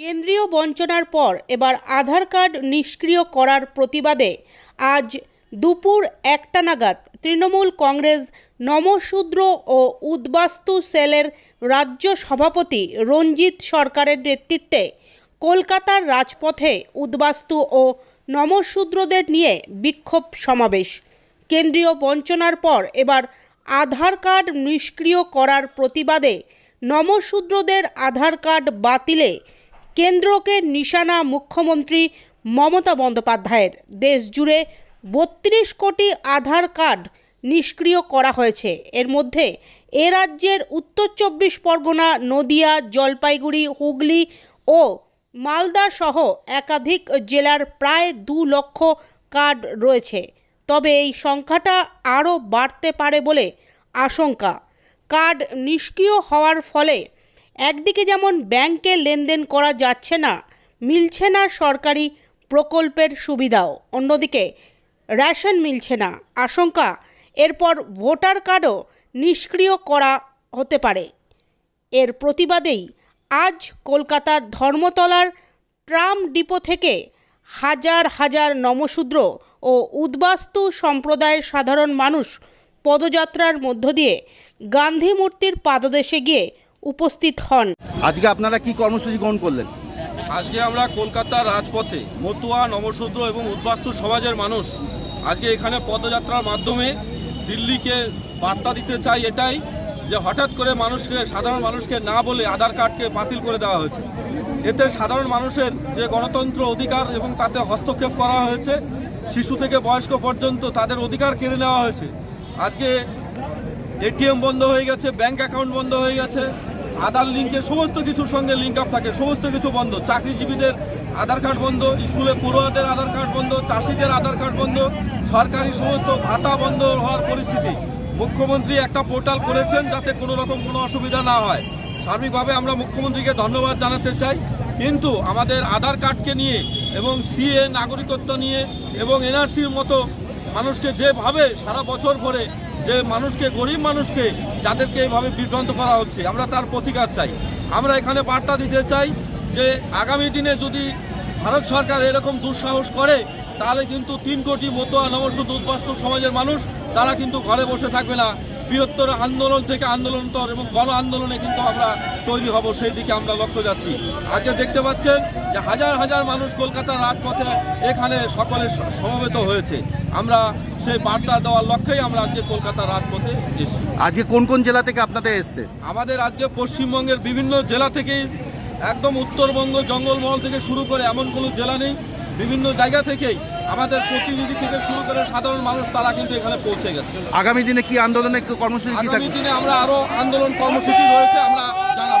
কেন্দ্রীয় বঞ্চনার পর এবার আধার কার্ড নিষ্ক্রিয় করার প্রতিবাদে আজ দুপুর একটা নাগাদ তৃণমূল কংগ্রেস নমশূদ্র ও উদ্বাস্তু সেলের রাজ্য সভাপতি রঞ্জিত সরকারের নেতৃত্বে কলকাতার রাজপথে উদ্বাস্তু ও নমশূদ্রদের নিয়ে বিক্ষোভ সমাবেশ। কেন্দ্রীয় বঞ্চনার পর এবার আধার কার্ড নিষ্ক্রিয় করার প্রতিবাদে নমশূদ্রদের আধার কার্ড বাতিলে কেন্দ্রকে নিশানা মুখ্যমন্ত্রী মমতা বন্দ্যোপাধ্যায়ের। দেশ জুড়ে বত্রিশ কোটি আধার কার্ড নিষ্ক্রিয় করা হয়েছে। এর মধ্যে এ রাজ্যের উত্তর চব্বিশ পরগনা, নদিয়া, জলপাইগুড়ি, হুগলি ও মালদা সহ একাধিক জেলার প্রায় দু লক্ষ কার্ড রয়েছে। তবে এই সংখ্যাটা আরও বাড়তে পারে বলে আশঙ্কা। কার্ড নিষ্ক্রিয় হওয়ার ফলে একদিকে যেমন ব্যাংকে লেনদেন করা যাচ্ছে না, মিলছে না সরকারি প্রকল্পের সুবিধাও। অন্যদিকে রেশন মিলছে না, আশঙ্কা, এরপর ভোটার কার্ডও নিষ্ক্রিয় করা হতে পারে। এর প্রতিবাদেই আজ কলকাতার ধর্মতলার ট্রাম ডিপো থেকে হাজার হাজার নমশূদ্র ও উদ্বাস্তু সম্প্রদায়ের সাধারণ মানুষ পদযাত্রার মধ্য দিয়ে গান্ধী মূর্তির পাদদেশে গিয়ে উপস্থিত হন। আজকে আপনারা কি কর্মসূচি গ্রহণ করলেন? আজকে আমরা কলকাতার রাজপথে মতুয়া নমশূদ্র এবং উদ্বাস্তু সমাজের মানুষ আজকে এখানে পদযাত্রার মাধ্যমে দিল্লিকে বার্তা দিতে চাই এটাই যে হঠাৎ করে মানুষকে সাধারণ মানুষকে না বলে আধার কার্ডকে বাতিল করে দেওয়া হয়েছে। এতে সাধারণ মানুষের যে গণতন্ত্র অধিকার এবং তাতে হস্তক্ষেপ করা হয়েছে শিশু থেকে বয়স্ক পর্যন্ত তাদের অধিকার কেড়ে নেওয়া হয়েছে। আজকে এটিএম বন্ধ হয়ে গেছে ব্যাংক অ্যাকাউন্ট বন্ধ হয়ে গেছে আধার লিঙ্কে সমস্ত কিছুর সঙ্গে লিঙ্ক আপ থাকে, সমস্ত কিছু বন্ধ। চাকরিজীবীদের আধার কার্ড বন্ধ, স্কুলে পড়ুয়াদের আধার কার্ড বন্ধ, চাষিদের আধার কার্ড বন্ধ, সরকারি সমস্ত ভাতা বন্ধ হওয়ার পরিস্থিতি। মুখ্যমন্ত্রী একটা পোর্টাল করেছেন যাতে কোনো রকম কোনো অসুবিধা না হয়। সার্বিকভাবে আমরা মুখ্যমন্ত্রীকে ধন্যবাদ জানাতে চাই। কিন্তু আমাদের আধার কার্ডকে নিয়ে এবং সিএ নাগরিকত্ব নিয়ে এবং এনআরসির মতো মানুষকে যেভাবে সারা বছর ধরে যে মানুষকে, গরিব মানুষকে যাদেরকে এইভাবে বিভ্রান্ত করা হচ্ছে, আমরা তার প্রতিকার চাই। আমরা এখানে বার্তা দিতে চাই যে আগামী দিনে যদি ভারত সরকার এরকম দুঃসাহস করে, তাহলে কিন্তু তিন কোটি মতো নবশুদ্ধ উদ্বাস্ত সমাজের মানুষ, তারা কিন্তু ঘরে বসে থাকবে না। বৃহত্তর আন্দোলন থেকে আন্দোলনতর এবং গণ আন্দোলনে কিন্তু আমরা তৈরি হব সেই দিকে আমরা লক্ষ্য যাচ্ছি। আজকে দেখতে পাচ্ছেন যে হাজার হাজার মানুষ কলকাতার রাজপথে এখানে সকলে সমবেত হয়েছে। আমরা সেই বার্তা দেওয়ার লক্ষ্যেই আমরা আজকে কলকাতার রাজপথে এসেছি। আজকে কোন কোন জেলা থেকে আপনাদের এসছে? আমাদের আজকে পশ্চিমবঙ্গের বিভিন্ন জেলা থেকেই একদম উত্তরবঙ্গ জঙ্গলমহল থেকে শুরু করে এমন কোনো জেলা নেই বিভিন্ন জায়গা থেকেই আমাদের প্রতিনিধি থেকে শুরু করে সাধারণ মানুষ তারা কিন্তু এখানে পৌঁছে গেছে। আগামী দিনে কি আন্দোলনের কর্মসূচি আগামী দিনে আমরা আরও আন্দোলন কর্মসূচি রয়েছে আমরা জানাব।